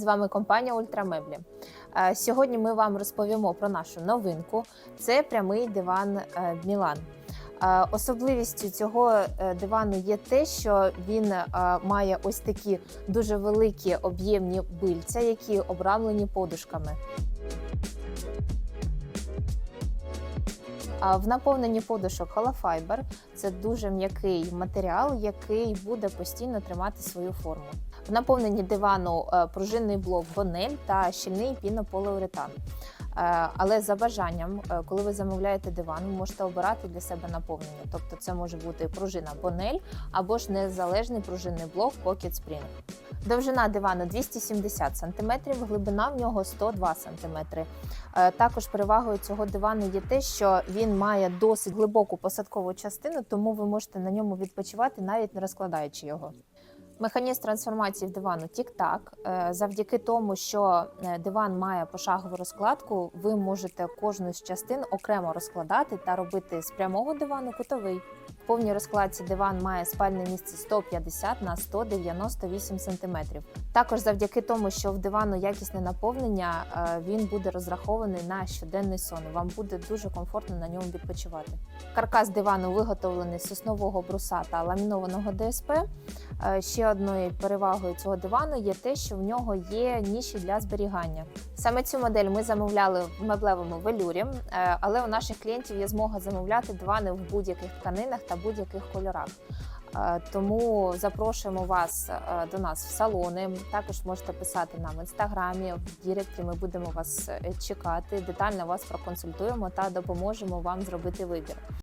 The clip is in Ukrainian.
З вами компанія Ультрамеблі. Е, Сьогодні ми вам розповімо про нашу новинку. Це прямий диван е, Мілан. Е, Особливістю цього дивану є те, що він має ось такі дуже великі об'ємні бильця, які обрамлені подушками. В наповненні подушок холофайбер це дуже м'який матеріал, який буде постійно тримати свою форму. В наповненні дивану е, пружинний блок бонель та щільний пінополіуретан. Е, Але за бажанням, е, коли ви замовляєте диван, ви можете обирати для себе наповнення. Тобто це може бути пружина бонель або ж незалежний пружинний блок Pocket Spring. Довжина дивану 270 см, глибина в нього 102 см. Також перевагою цього дивану є те, що він має досить глибоку посадкову частину, тому ви можете на ньому відпочивати, навіть не розкладаючи його. Механізм трансформації в дивану тік-так. Е, Завдяки тому, що е, диван має пошагову розкладку, ви можете кожну з частин окремо розкладати та робити з прямого дивану кутовий. В повній розкладці диван має спальне місце 150 на 198 см. Також завдяки тому, що в дивану якісне наповнення, е, він буде розрахований на щоденний сон. Вам буде дуже комфортно на ньому відпочивати. Каркас дивану виготовлений з соснового бруса та ламінованого ДСП. Е, Одною перевагою цього дивану є те, що в нього є ніші для зберігання. Саме цю модель ми замовляли в меблевому велюрі, е, але у наших клієнтів є змога замовляти дивани в будь-яких тканинах та будь-яких кольорах. Е, Тому запрошуємо вас е, до нас в салони. Також можете писати нам в інстаграмі, в Діректі. Ми будемо вас чекати. Детально вас проконсультуємо та допоможемо вам зробити вибір.